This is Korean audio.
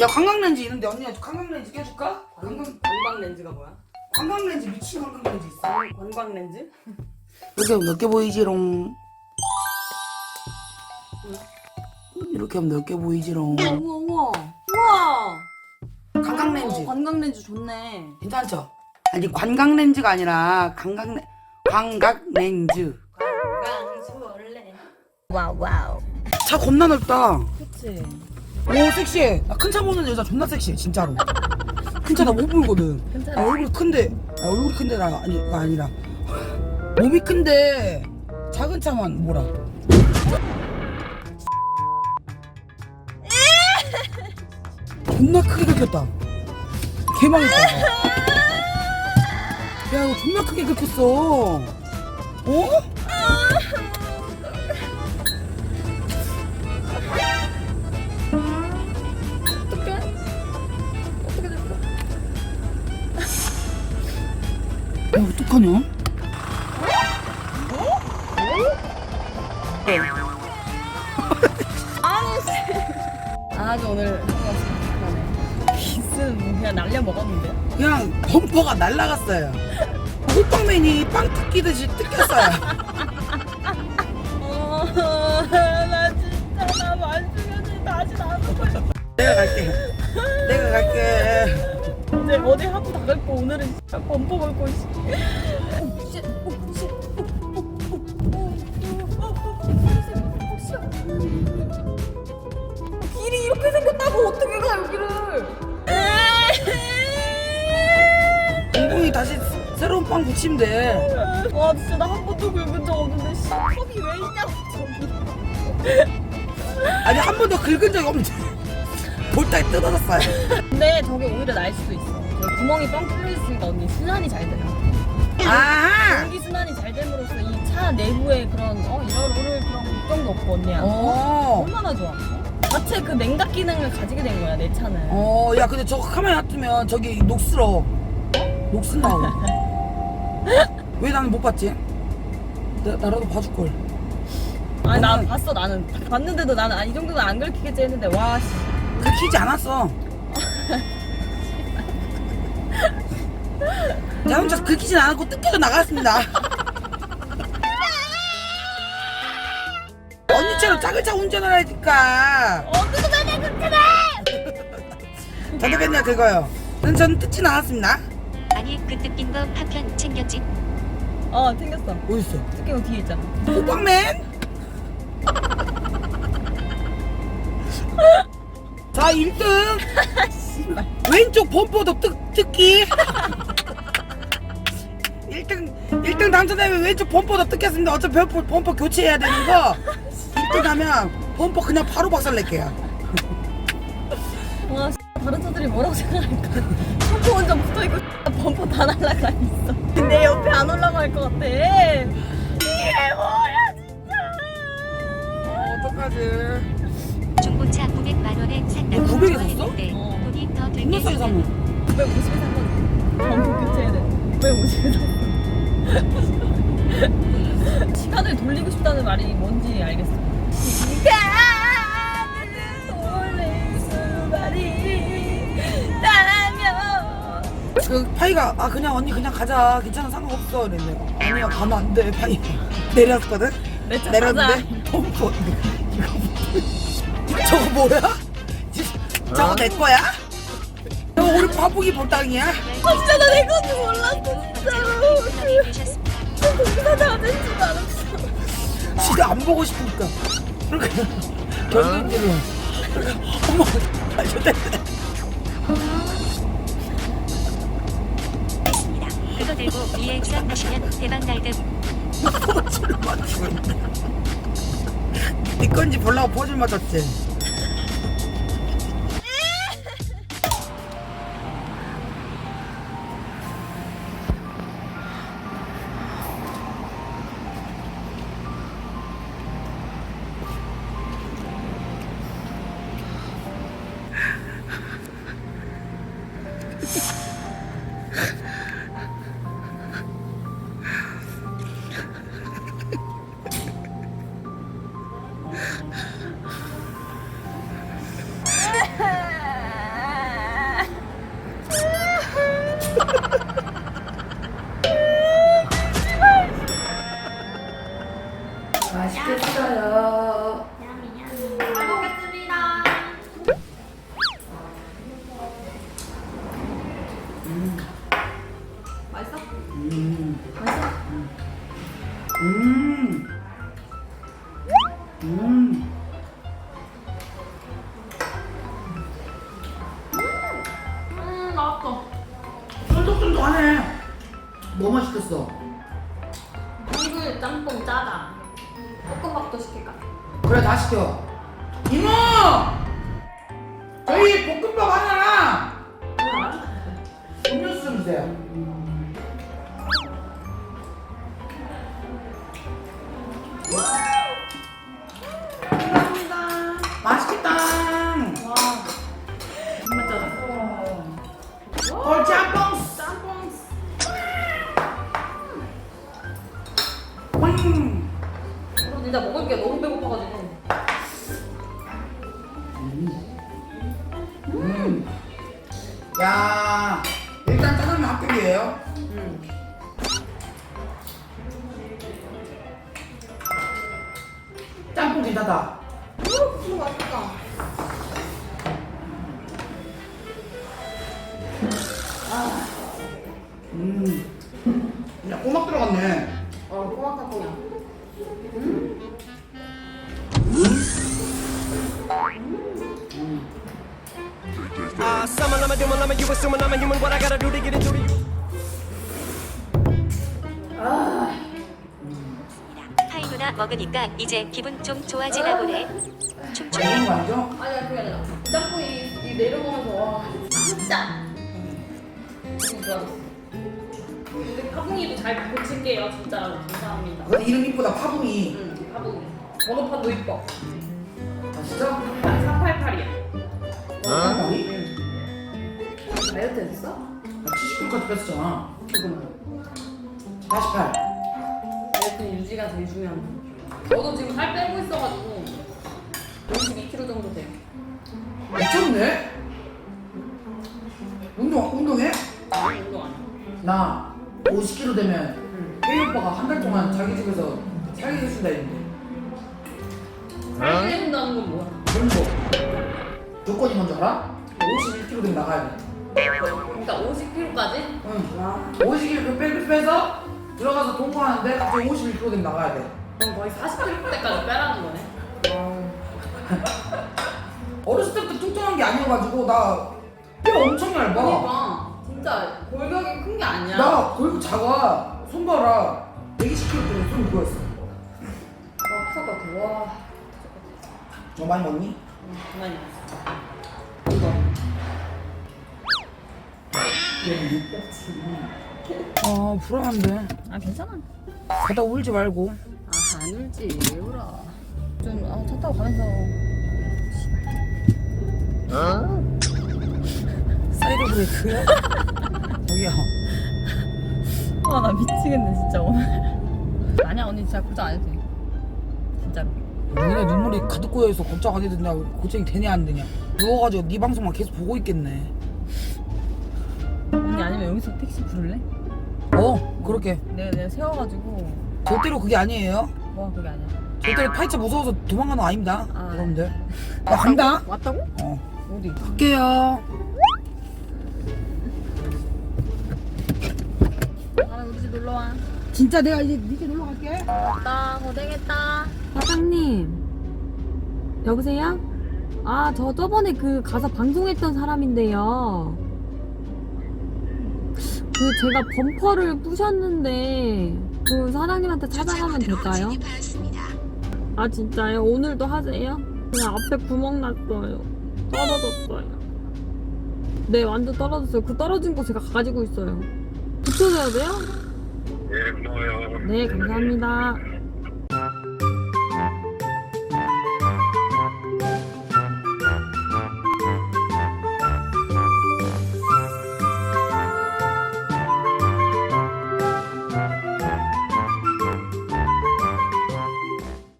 야 관광렌즈 있는데 언니가 관광렌즈 껴줄까? 관광 관광 렌즈가 뭐야? 관광렌즈 미친 관광렌즈 있어. 관광 렌즈? 이렇게 개 보이지롱. 이렇게 하면 몇개 보이지롱. 우와 우와 우와. 관광렌즈 어, 관광 렌즈 좋네. 괜찮죠? 아니 관광렌즈가 아니라 관광렌 관광렌즈. 관광술래. 와우 와우. 차 겁나 넓다. 그치. 오 섹시해. 나 큰 차 보는 여자 존나 섹시해 진짜로. 큰 차 나 못. 괜찮아. 아, 얼굴이 큰데 아, 얼굴이 큰데가 아니, 가 아니라 몸이 큰데 작은 차만 뭐라. 존나 크게 긁혔다. 개망했다. 야 이거 존나 크게 긁혔어. 어? 어떡하냐? 아니 씨. 아주 오늘 기스는 그냥 날려 먹었는데. 그냥 범퍼가 날라갔어요. 호빵맨이 빵 뜯기듯이 뜯겼어요. 어, 나 진짜 나 만수면이 다시 거야. 내가 갈게. 어디 하고 다 긁고 오늘은 범퍼 오, 씨. 길이 이렇게 생겼다고 어떻게 가 여기를? 공공이 다시 새로운 빵 붙이면 돼. 와 진짜 나 한 번도 긁은 적 없는데 씨 컵이 왜 있냐고 저기. 아니 한 번도 긁은 적이 없는데 볼따기 뜯어졌어요. 근데 저게 오히려 날 수도 있어. 구멍이 뻥 뚫려 있으니까 언니 순환이 잘 돼요. 아. 공기 순환이 잘 됨으로써 이 차 내부에 그런 어 이런 오를 그런 걱정도 없고 언니야. 어. 얼마나 좋아. 자체 그 냉각 기능을 가지게 된 거야 내 차는. 어, 야 근데 저거 카메라 놔두면 저기 녹슬어. 녹슬다고. 왜 나는 못 봤지? 나, 나라도 봐줄 걸. 아니 나 나는- 봤어 나는 봤는데도 나는 아, 이 정도는 안 긁히겠지 했는데 와 씨. 긁히지 않았어. 자 혼자 긁히진 않았고 뜯겨서 나갔습니다. 언니처럼 작은 차 운전을 하니까 언니도 맨날 긁잖아. 저도 맨날 긁어요. 전, 전 뜯진 않았습니다. 아니 그 뜯긴 거 파편 챙겼지? 어 생겼어. 어딨어? 특히 뒤에 있잖아. 호빵맨? 자 1등 씨발. 왼쪽 범퍼도 뜯, 뜯기 1등 1등 당첨되면 왼쪽 범퍼도 뜯겠습니다 어차피 범퍼, 범퍼 교체해야 되는 거 1등 하면 범퍼 그냥 바로 박살 낼게요 와 씨, 다른 차들이 뭐라고 생각할까? 펌프 혼자 붙어 있고 범퍼 다 날라가 있어. 내 옆에 안 올라갈 것 같아. 이게 뭐야 진짜. 어떡하지 중고차 900만 원에 산다고 어, 900에 샀어? 좋아했는데 어. 돈이 더 들게 사면 950에 산 거지. 범퍼 교체해야 돼. 950에 샀어. 시간을 돌리고 싶다는 말이 뭔지 알겠어. 시간을 돌릴 수만이 있다면 그 파이가 아 그냥 언니 그냥 가자 괜찮아 상관없어 이랬는데 아니야 가면 안 돼 파이 내렸거든 내차 내렸는데 범퍼 이거 저거 뭐야? 저거 내 거야? 저거 우리 바보기 볼땅이야? 아 진짜 나내 건지 몰랐어 진짜 로 되셨습니다. 공사자가 된줄 알았어 진짜 안 보고 싶으니까 그렇게 견딘지로 어머 했습니다. 그거 들고 리액션 하시면 대박 날듯 포즈를 맞추고 있네 네 건지 보려고 포즈를 맞췄지 음, 맛있어. 쫀득쫀득하네. 뭐 맛있겠어? 한글 짬뽕 짜다. 볶음밥도 시킬까? 그래 다 시켜. 이모! 저희 볶음밥 하나랑 음료수 좀 주세요. 어, 진짜 먹을 게 너무 배고파가지고. 음. 야 일단 짜장면 합격이에요. Assuming I'm a human. What I gotta do to get into the 하이 누나 먹으니까 이제 기분 좀 좋아지나 보네. 춤추네. 거 아니죠? 아니야, 그게 아니라. 짬뽕이 이 내려가면서, 와, 진짜. 근데 파붕이도 잘 고칠게요, 진짜로. 감사합니다. 그 이름 이쁘다 파붕이. 응, 파붕이. 번호판도 이뻐. 아 진짜? 388이야. 파붕이? 다이어트 했어? 나 70kg까지 뺐었잖아. 지금은. 48. 다이어트 유지가 제일 중요한 거. 저도 지금 살 빼고 있어가지고 52kg 정도 돼요. 미쳤네? 운동, 운동해? 아니, 운동 안 해. 나 50kg 되면 응. 혜희 오빠가 한 달 동안 자기 집에서 살게 해준다 했는데. 살 빼는다는 건 뭐야? 그런 거. 조건이 뭔지 알아? 51kg 되면 나가야 돼. 그러니까 50kg까지? 응. 와. 50kg 빼, 빼서 들어가서 동거하는데 갑자기 51kg 되면 나가야 돼. 그럼 거의 40kg 때까지 빼라는 거네. 어렸을 때부터 뚱뚱한 게 아니어가지고 나 뼈 엄청 얇아. 그러니까 진짜 골격이 큰 게 아니야. 나 골프 작아. 손 봐라. 120kg 때문에 손 누워있어. 와, 키가 같아. 와. 너 많이 먹니? 응, 가만히 있어. 이 아 불안한데. 아, 괜찮아. 가다 울지 말고. 아, 안 울지. 왜 울어? 좀, 아, 차 타고 가면서. 사이드 브레이크야? 저기요. 아, 나 미치겠네, 진짜 오늘. 아니야, 언니 진짜 걱정 안 해도 돼. 진짜로. 눈에 눈물이 가득 고여있어. 걱정 안 해도 되냐. 고생이 되냐 안 되냐. 누워가지고 네 방송만 계속 보고 있겠네. 아니면 여기서 택시 부를래? 어 그렇게. 내가, 내가 세워가지고. 절대로 그게 아니에요. 뭐, 그게 아니야. 절대로 팔자 무서워서 도망가는 거 아닙니다. 아. 여러분들. 나 간다. 왔다고? 어. 어디? 갈게요. 아, 우리 집 놀러 와. 진짜 내가 이제 니네 놀러 갈게. 왔다, 고생했다. 사장님 여보세요? 아 저 저번에 그 가서 방송했던 사람인데요 그 제가 범퍼를 부셨는데 그 사장님한테 찾아가면 될까요? 아 진짜요? 오늘도 하세요? 그냥 앞에 구멍 났어요 떨어졌어요 네 완전 떨어졌어요 그 떨어진 거 제가 가지고 있어요 붙여줘야 돼요? 네, 고마워요. 네 감사합니다